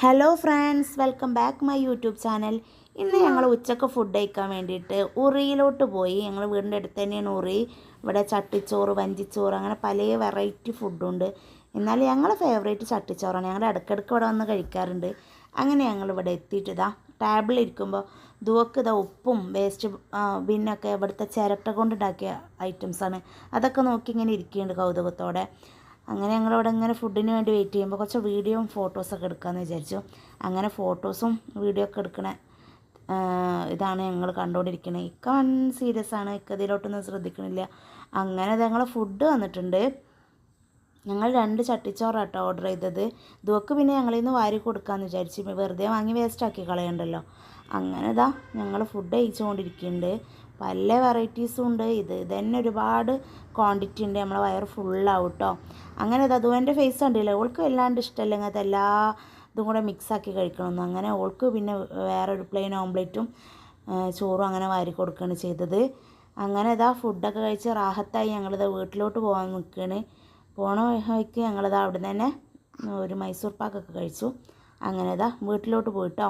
Hello friends welcome back my YouTube channel ഇന്ന് ഞങ്ങൾ ഉച്ചയ്ക്ക് ഫുഡ് കഴിക്കാൻ വേണ്ടിയിട്ട് ഉറിയിലോട്ട് പോയി. ഞങ്ങൾ വീടിന്റെ അടുത്ത് തന്നെയാണ് ഉറി. ഇവിടെ ചട്ടിച്ചോറ് വഞ്ചിച്ചോറ് അങ്ങനെ പല വെറൈറ്റി ഫുഡുണ്ട് എന്നാൽ ഞങ്ങളെ ഫേവറേറ്റ് ചട്ടിച്ചോറാണ്. ഞങ്ങൾ ഇടയ്ക്കിടയ്ക്ക് ഇവിടെ വന്ന് കഴിക്കാറുണ്ട്. അങ്ങനെ ഞങ്ങൾ ഇവിടെ എത്തിയിട്ട് ഇതാ ടേബിളിൽ ഇരിക്കുമ്പോൾ ദുവക്ക് ഇതാ ഉപ്പും വേസ്റ്റ് ബിന്നൊക്കെ ഇവിടുത്തെ ചിരട്ട കൊണ്ടുണ്ടാക്കിയ ഐറ്റംസാണ് അതൊക്കെ നോക്കി ഇങ്ങനെ ഇരിക്കുന്നുണ്ട് കൗതുകത്തോടെ. അങ്ങനെ ഞങ്ങളിവിടെ ഇങ്ങനെ ഫുഡിന് വേണ്ടി വെയിറ്റ് ചെയ്യുമ്പോൾ കുറച്ച് വീഡിയോയും ഫോട്ടോസൊക്കെ എടുക്കാമെന്ന് വിചാരിച്ചു. അങ്ങനെ ഫോട്ടോസും വീഡിയോ ഒക്കെ എടുക്കണ ഇതാണ് ഞങ്ങൾ കണ്ടുകൊണ്ടിരിക്കുന്നത് ഇക്ക വൺ സീരിയസ് ആണ്. ഇക്ക ഇതിലോട്ടൊന്നും ശ്രദ്ധിക്കണില്ല. അങ്ങനെ ഞങ്ങൾ ഫുഡ് വന്നിട്ടുണ്ട്. ഞങ്ങൾ രണ്ട് ചട്ടിച്ചോറാട്ടോ ഓർഡർ ചെയ്തത്. ഇതൊക്കെ പിന്നെ ഞങ്ങളിൽ നിന്ന് വാരി കൊടുക്കാമെന്ന് വിചാരിച്ചു വെറുതെ വാങ്ങി വേസ്റ്റാക്കി കളയണ്ടല്ലോ. അങ്ങനെ ഇതാ ഞങ്ങൾ ഫുഡ് കഴിച്ചുകൊണ്ടിരിക്കുന്നുണ്ട് പല വെറൈറ്റീസും ഉണ്ട്. ഇത് ഇതന്നെ ഒരുപാട് ക്വാണ്ടിറ്റി ഉണ്ട്. നമ്മളെ വയർ ഫുള്ളാവും കേട്ടോ അങ്ങനെ ഇത് അതുവന്റെ ഫേസ് കണ്ടില്ലേ? ഓൾക്ക് വല്ലാണ്ട് ഇഷ്ടമല്ല ഇങ്ങനത്തെ എല്ലാ ഇതും കൂടെ മിക്സാക്കി കഴിക്കണമെന്ന് അങ്ങനെ ഓൾക്ക് പിന്നെ വേറെ ഒരു പ്ലെയിൻ ഓംപ്ലേറ്റും ചോറും അങ്ങനെ വാരി കൊടുക്കുകയാണ് ചെയ്തത്. അങ്ങനെ ഇതാ ഫുഡൊക്കെ കഴിച്ച് റാഹത്തായി ഞങ്ങളിത് വീട്ടിലോട്ട് പോകാൻ നിൽക്കുകയാണ് പോണ വഴിക്ക് ഞങ്ങളിതാ അവിടെ നിന്ന് തന്നെ ഒരു മൈസൂർ പാക്കൊക്കെ കഴിച്ചു. അങ്ങനെ ഇതാ വീട്ടിലോട്ട് പോയിട്ടോ.